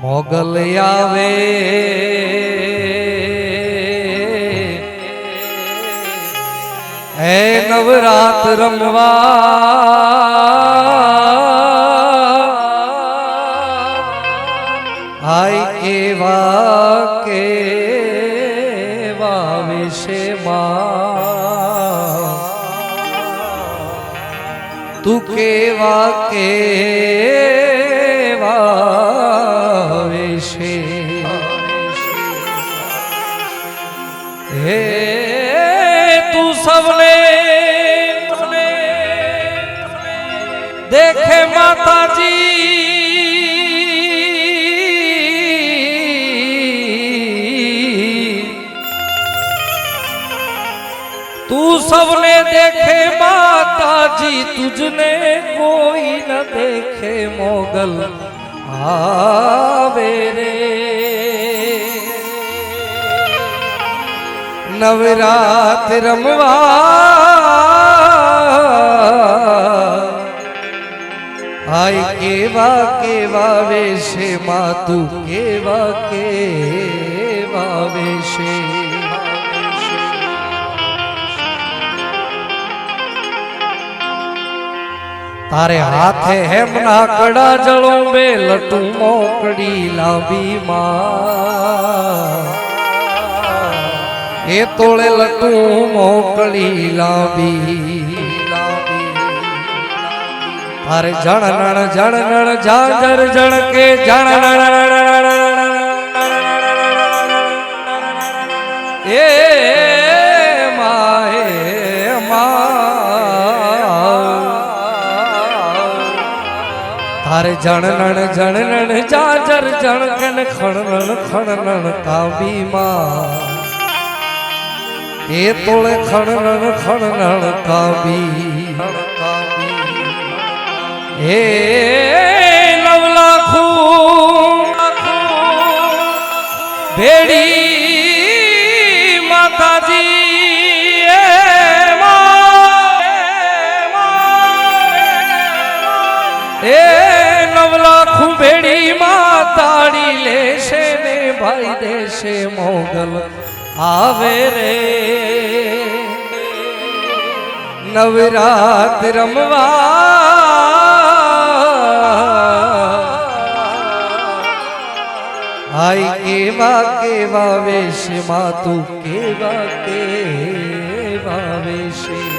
મોગલ આવે હે નવરાત રમવા હાય કેવા કેવા વિશે તું કેવા કેવા હે તું સવને દેખે માતાજી. તું સવને દેખે માતાજી, તુજને કોઈ ન દેખે મોગલ. આવે રે નવરાત રમવા હાય કેવા કેવા વેશે માં તું કેવા કેવા વેશે તારે હાથે હેમના કડા જળો બે લટુ મોકડી લાંબી માં એ તોળે લટું મોકલી લાવી અરે જણ નણ જણ નણ જાજર જણ કે જણ નણ એ માએ તારે જણ નણ જાજર જણ કે ખણ નણ ખણ નણ તાવી માં એ તોળે ખણનણ ખણનણ કાવી હે નવ લાખું ભેડી માતાજી એ એ નવલા ખુંભેડી માતાડી લેશે ને ભાઈ દેશે મોગલ આવે રે નવરાત રમવા આઈ કેવા કેવા વેશમાં તું કેવા કેવા વેશે